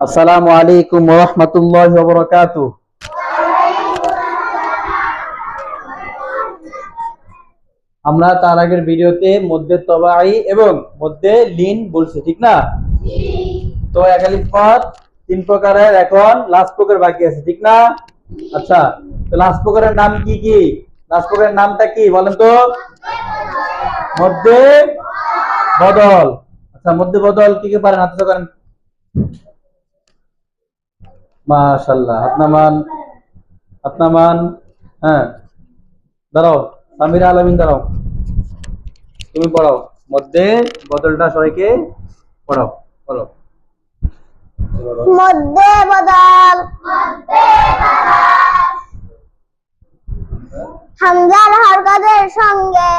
আসসালামু আলাইকুম রাহমাতুল্লাহি ওয়া বারাকাতুহু। আমরা তার আগের ভিডিওতে মধ্যে তবাই এবং মধ্যে লিন বলছি ঠিক না? তো একালিক পদ তিন প্রকারের এখন লাস্ট প্রকার বাকি আছে ঠিক না? আচ্ছা তো লাস্ট প্রকারের নাম কি কি? লাস্ট প্রকারের নামটা কি বলেন তো? মধ্যে বদল। আচ্ছা মধ্যে বদল কি কি পারেন? হাতে করেন। মাশাল্লাহ হাত নামান হাত নামান হ্যাঁ দাঁড়াও সামিরা আলমিন দাঁড়াও। তুমি পড়াও মধ্যে বদলটা সবাইকে পড়াও মধ্যে বদল হামজার হরকতের সঙ্গে।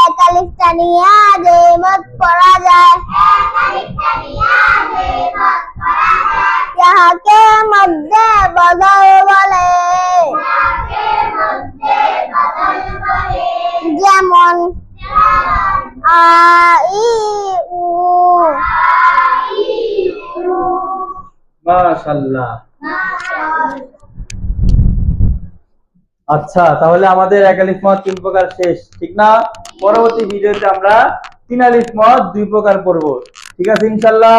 এক আলিফ টানিয়া যে মত পড়া যায় যাহাকে মধ্যে বদল বলে যেমন আ ই উ। মাশাল্লাহ। আচ্ছা তাহলে আমাদের এক আলিফ মত তিন প্রকার শেষ ঠিক না? পরবর্তী ভিডিওতে আমরা তিন আলিফ মত দুই প্রকার পড়ব ঠিক আছে ইনশাল্লাহ?